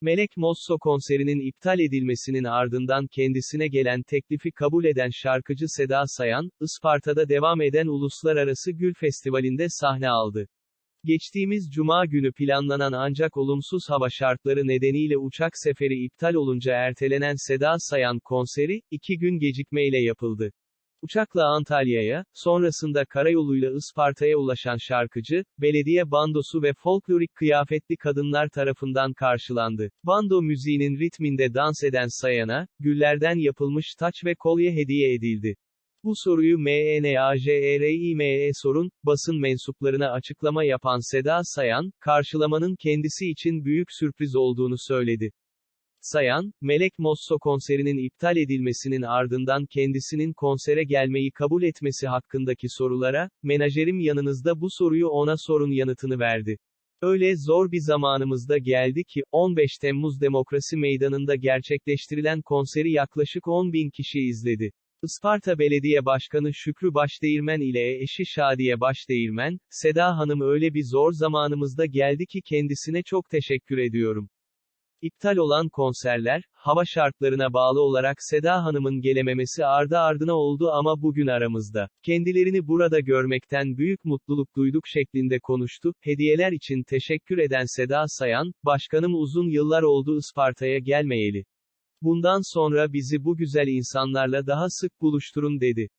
Melek Mosso konserinin iptal edilmesinin ardından kendisine gelen teklifi kabul eden şarkıcı Seda Sayan, Isparta'da devam eden Uluslararası Gül Festivali'nde sahne aldı. Geçtiğimiz cuma günü planlanan ancak olumsuz hava şartları nedeniyle uçak seferi iptal olunca ertelenen Seda Sayan konseri, iki gün gecikmeyle yapıldı. Uçakla Antalya'ya, sonrasında karayoluyla Isparta'ya ulaşan şarkıcı, belediye bandosu ve folklorik kıyafetli kadınlar tarafından karşılandı. Bando müziğinin ritminde dans eden Sayan'a, güllerden yapılmış taç ve kolye hediye edildi. Bu soruyu MNAJRİME sorun, basın mensuplarına açıklama yapan Seda Sayan, karşılamanın kendisi için büyük sürpriz olduğunu söyledi. Sayan, Melek Mosso konserinin iptal edilmesinin ardından kendisinin konsere gelmeyi kabul etmesi hakkındaki sorulara, menajerim yanınızda bu soruyu ona sorun yanıtını verdi. Öyle zor bir zamanımızda geldi ki, 15 Temmuz Demokrasi Meydanı'nda gerçekleştirilen konseri yaklaşık 10 bin kişi izledi. Isparta Belediye Başkanı Şükrü Başdeğirmen ile eşi Şadiye Başdeğirmen, Seda Hanım öyle bir zor zamanımızda geldi ki kendisine çok teşekkür ediyorum. İptal olan konserler, hava şartlarına bağlı olarak Seda Hanım'ın gelememesi ardı ardına oldu ama bugün aramızda. Kendilerini burada görmekten büyük mutluluk duyduk şeklinde konuştu. Hediyeler için teşekkür eden Seda Sayan, Başkanım uzun yıllar oldu Isparta'ya gelmeyeli. Bundan sonra bizi bu güzel insanlarla daha sık buluşturun dedi.